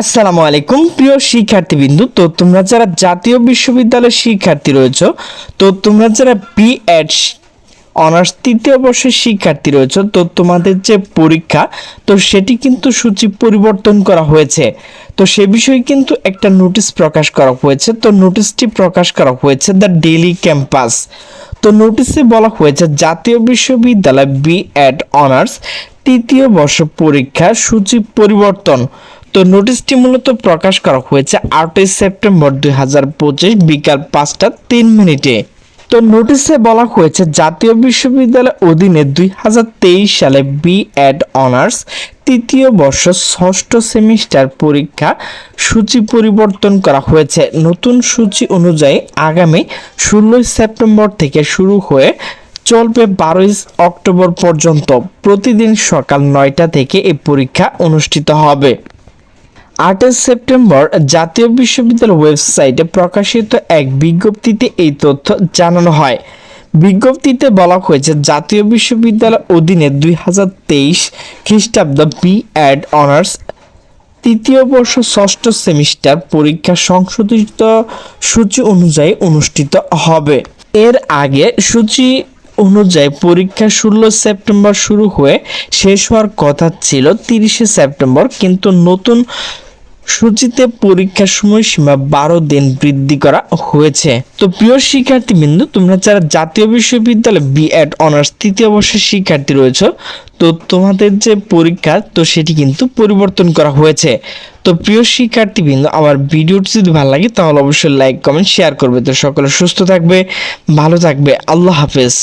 আসসালামু আলাইকুম, প্রিয় শিক্ষার্থীবৃন্দু। তো তোমরা যারা জাতীয় বিশ্ববিদ্যালয়ের শিক্ষার্থী রয়েছে, তো তোমরা যারা বিএড অনার্স তৃতীয় বর্ষের শিক্ষার্থী রয়েছে, তো তোমাদের যে পরীক্ষা, তো সেটি কিন্তু সূচি পরিবর্তন করা হয়েছে। তো সে বিষয়ে কিন্তু একটা নোটিশ প্রকাশ করা হয়েছে। তো নোটিশটি প্রকাশ করা হয়েছে দ্য ডেইলি ক্যাম্পাস। তো নোটিশে বলা হয়েছে, জাতীয় বিশ্ববিদ্যালয় বিএড অনার্স তৃতীয় বর্ষ পরীক্ষা সূচি পরিবর্তন। তো নোটিশটি মূলত প্রকাশ করা হয়েছে আটই সেপ্টেম্বর দুই হাজার পঁচিশ বিকাল পাঁচটা তিন মিনিটে। তো নোটিশে বলা হয়েছে জাতীয় বিশ্ববিদ্যালয় অধীনে দুই হাজার তেইশ সালে বি এড অনার্স তৃতীয় বর্ষ ষষ্ঠ সেমিস্টার পরীক্ষা সূচি পরিবর্তন করা হয়েছে। নতুন সূচি অনুযায়ী আগামী ষোলোই সেপ্টেম্বর থেকে শুরু হয়ে চলবে বারোই অক্টোবর পর্যন্ত। প্রতিদিন সকাল নয়টা থেকে এই পরীক্ষা অনুষ্ঠিত হবে। আঠাশ সেপ্টেম্বর জাতীয় বিশ্ববিদ্যালয় ওয়েবসাইটে প্রকাশিত এক বিজ্ঞপ্তিতে এই তথ্য জানানো হয়। বিজ্ঞপ্তিতে বলা হয়েছে, জাতীয় বিশ্ববিদ্যালয় অধীনে দুই হাজার তেইশ খ্রিস্টাব্দ বি অ্যাড অনার্স তৃতীয় বর্ষ ষষ্ঠ সেমিস্টার পরীক্ষা সংশোধিত সূচি অনুযায়ী অনুষ্ঠিত হবে। এর আগে সূচি অনুযায়ী পরীক্ষা ষোলো সেপ্টেম্বর শুরু হয়ে শেষ হওয়ার কথা ছিল তিরিশে সেপ্টেম্বর, কিন্তু নতুন সূচিতে পরীক্ষার সময়সীমা বারো দিন বৃদ্ধি করা হয়েছে। তো প্রিয় শিক্ষার্থীবৃন্দ, তোমরা যারা জাতীয় বিশ্ববিদ্যালয় বি এড অনার্স তৃতীয় বর্ষের শিক্ষার্থী রয়েছে, তো তোমাদের যে পরীক্ষা, তো সেটি কিন্তু পরিবর্তন করা হয়েছে। তো প্রিয় শিক্ষার্থীবৃন্দ, আমার ভিডিওটি যদি ভালো লাগে, তাহলে অবশ্যই লাইক, কমেন্ট, শেয়ার করবে। তো সকলে সুস্থ থাকবে, ভালো থাকবে। আল্লাহ হাফেজ।